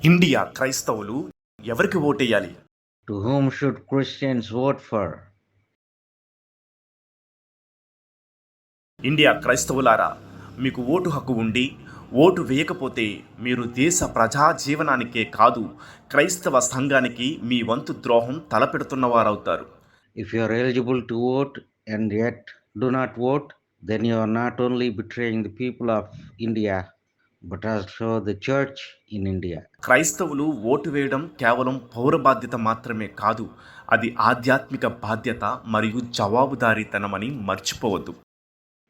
India క్రైస్తవులు ఎవరికి vote వేయాలి to whom should Christians vote for India క్రైస్తవులారా మీకు ఓటు హక్కు ఉండి ఓటు వేయకపోతే మీరు దేశ ప్రజా జీవనానికే కాదు క్రైస్తవ సంఘానికి మీ వంతు ద్రోహం తలపెడుతున్న వారు అవుతారు if you are eligible to vote and yet do not vote then you are not only betraying the people of India but also the church in India. క్రైస్తవులు ఓటు వేయడం కేవలం పౌర బాధ్యత మాత్రమే కాదు అది ఆధ్యాత్మిక బాధ్యత మరియు జవాబుదారీతనమని మర్చిపోవద్దు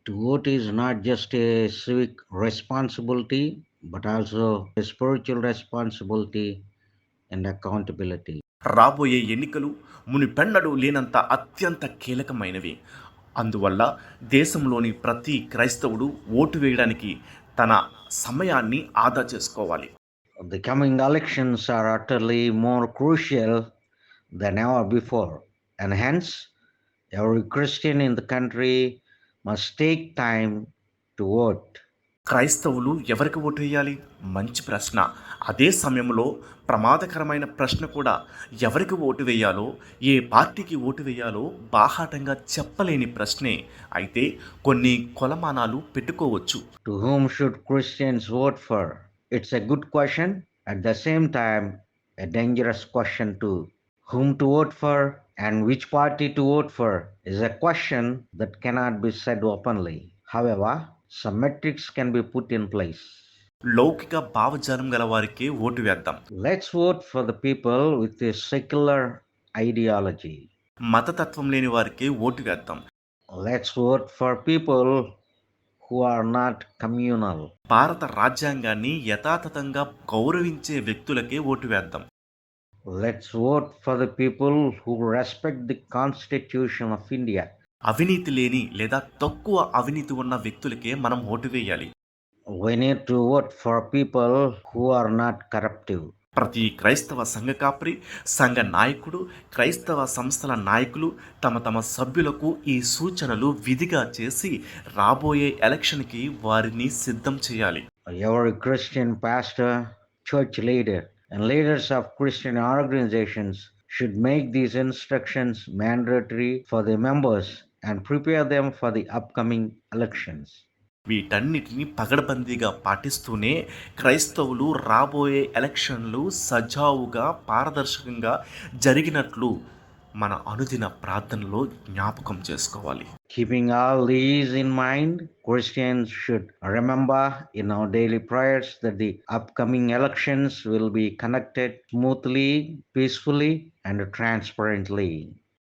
To vote is not just a civic responsibility, but also a spiritual responsibility and accountability. రాబోయే ఎన్నికలు మునిపెన్నడూ లేనంత అత్యంత కీలకమైనవి అందువల్ల దేశంలోని ప్రతి క్రైస్తవుడు ఓటు వేయడానికి తన సమయాన్ని ఆదా చేసుకోవాలి The coming elections are utterly more crucial than ever before, and hence, every Christian in the country must take time to vote. క్రైస్తవులు ఎవరికి ఓటు వేయాలి? మంచి ప్రశ్న. అదే సమయంలో ప్రమాదకరమైన ప్రశ్న కూడా ఎవరికి ఓటు వేయాలో ఏ పార్టీకి ఓటు వేయాలో బాహాటంగా చెప్పలేని ప్రశ్నే. అయితే కొన్ని కొలమానాలు పెట్టుకోవచ్చు. To whom should Christians vote for it's a good question at the same time a dangerous question to whom to vote for and which party to vote for is a question that cannot be said openly however some metrics can be put in place లౌకిక భావజాలం గల వారికి vote వేద్దాం. Let's vote for the people with secular ideology మతతత్వం లేని వారికి vote వేద్దాం. Let's vote for people who are not communal భారత రాజ్యాంగాన్ని యథాతథంగా గౌరవించే వ్యక్తులకే ఓటు వేద్దాం. Let's vote for the people who respect the constitution of India అవినీతి లేని లేదా తక్కువ అవినీతి ఉన్న వ్యక్తులకే మనం ఓటు వేయాలి. ప్రతి క్రైస్తవ సంఘ కాపరి సంఘ నాయకుడు క్రైస్తవ సంస్థల నాయకులు తమ తమ సభ్యులకు ఈ సూచనలు విధిగా చేసి రాబోయే ఎలక్షన్కి వారిని సిద్ధం చేయాలి. ఎవరి Christian pastor church leader and leaders of Christian organisations should make these instructions mandatory for the members and prepare them for the upcoming elections వీటన్నిటిని పగడబందీగా పాటిస్తూనే క్రైస్తవులు రాబోయే ఎలక్షన్లు సజావుగా పారదర్శకంగా జరిగినట్లు మన అనుదిన ప్రార్థనలో జ్ఞాపకం చేసుకోవాలి. Keeping all these in mind Christians should remember in our daily prayers that the upcoming elections will be connected smoothly peacefully and transparently